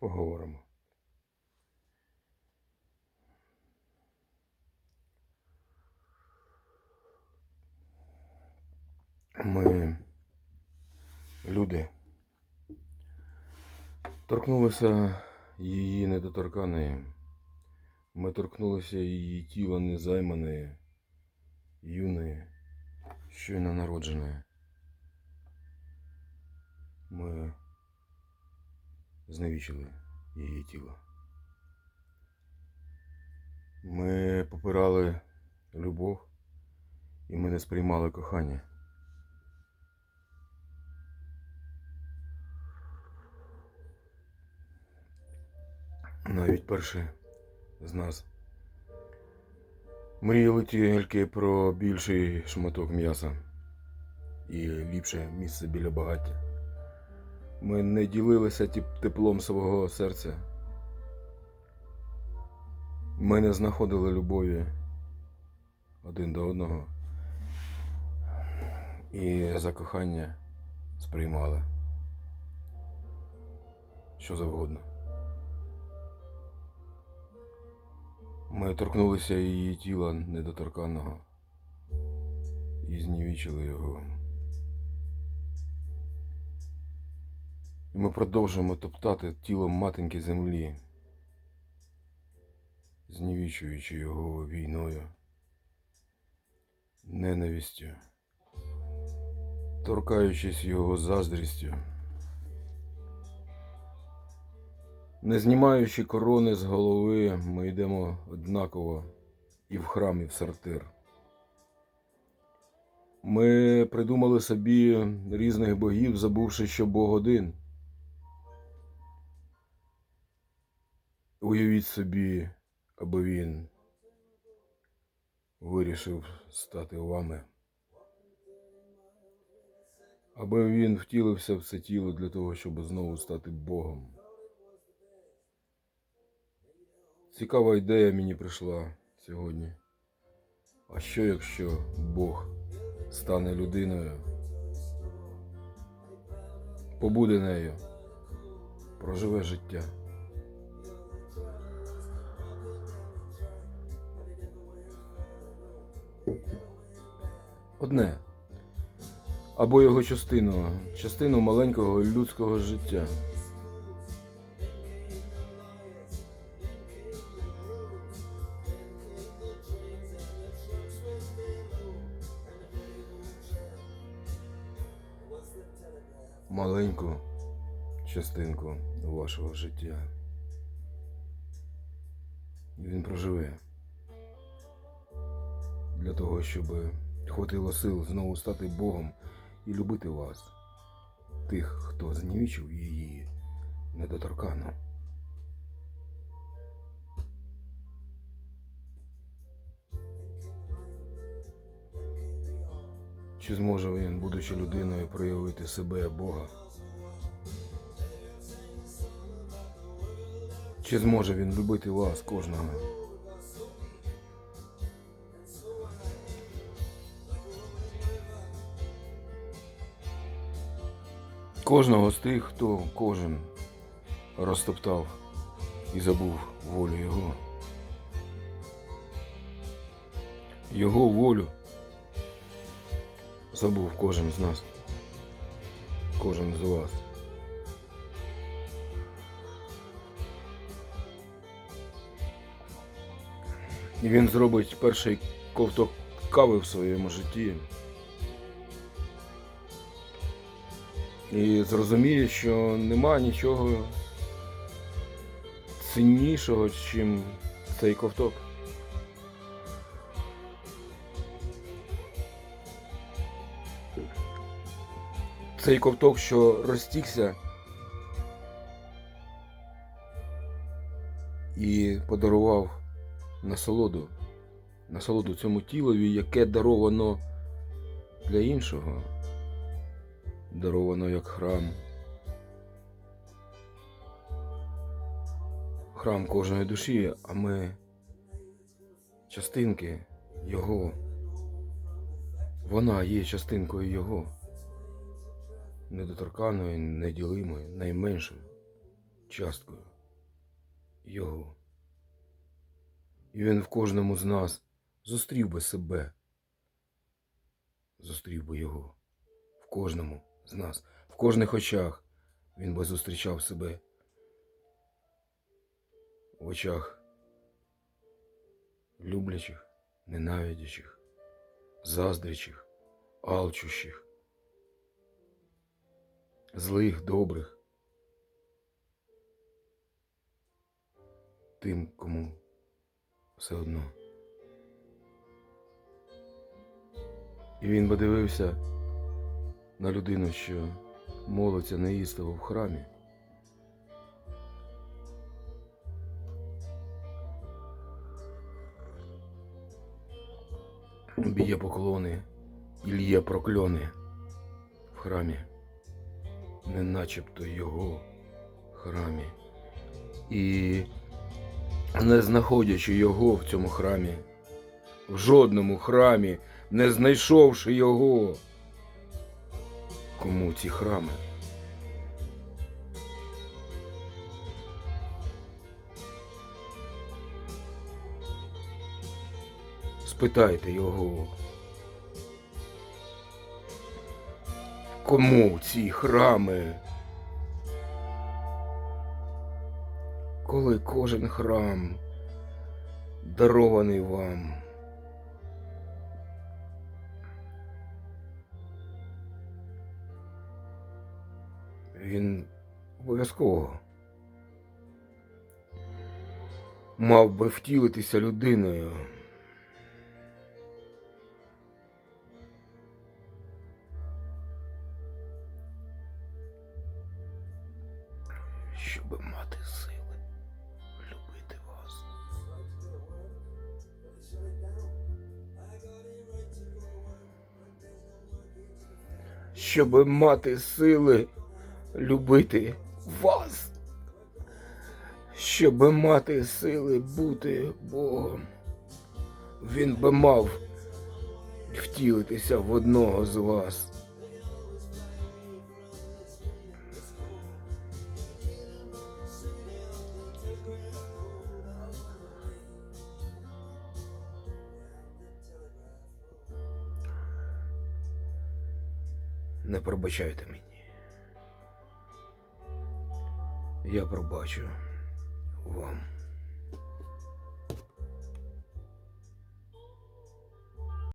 поговоримо. Ми, люди, торкнулися її недоторканої. Ми торкнулися її тіла незайманої, юної, щойно народженої. Ми зневічили її тіло. Ми попирали любов, і ми не сприймали кохання. Навіть перші з нас мріяли тільки про більший шматок м'яса і ліпше місце біля багаття. Ми не ділилися теплом свого серця. Ми не знаходили любові один до одного. І за кохання сприймали що завгодно. Ми торкнулися її тіла недоторканного і знівічили його. І ми продовжуємо топтати тіло матінки землі, знівічуючи його війною, ненавистю, торкаючись його заздрістю, не знімаючи корони з голови, ми йдемо однаково і в храм, і в сортир. Ми придумали собі різних богів, забувши, що Бог один. Уявіть собі, аби він вирішив стати вами. Аби він втілився в це тіло для того, щоб знову стати Богом. Цікава ідея мені прийшла сьогодні. А що якщо Бог стане людиною, побуде нею, проживе життя? Одне. Або його частину, частину маленького людського життя. Маленьку частинку вашого життя. Він проживе для того, щоб хватило сил знову стати Богом і любити вас, тих, хто знівічив її недоторканно. Чи зможе він, будучи людиною, проявити себе Бога? Чи зможе він любити вас кожного? Кожного з тих, хто кожен розтоптав і забув волю Його. Його волю забув кожен з нас, кожен з вас. І він зробить перший ковток кави в своєму житті. І зрозуміє, що нема нічого ціннішого, чим цей ковток. Цей ковток, що розтікся і подарував насолоду, насолоду цьому тілові, яке даровано для іншого, даровано як храм. Храм кожної душі, а ми частинки Його. Вона є частинкою Його. Недоторканою, неділимою, найменшою часткою. його. І він в кожному з нас зустрів би себе. Зустрів би його. В кожному з нас, в кожних очах він би зустрічав себе. В очах люблячих, ненавидячих, заздрячих, алчущих, злих, добрих. Тим, кому все одно. І він би дивився на людину, що молиться неїстово в храмі. Б'є поклони і лє прокльони в храмі, не начебто його храмі. І не знаходячи його в цьому храмі, в жодному храмі, не знайшовши його. Кому ці храми? Спитайте його. Кому ці храми? Коли кожен храм дарований вам. Він обов'язково мав би втілитися людиною. Щоб мати сили любити вас. Щоб мати сили любити вас. Щоб мати сили бути Богом. Він би мав втілитися в одного з вас. Не пробачайте мені. Я пробачу вам.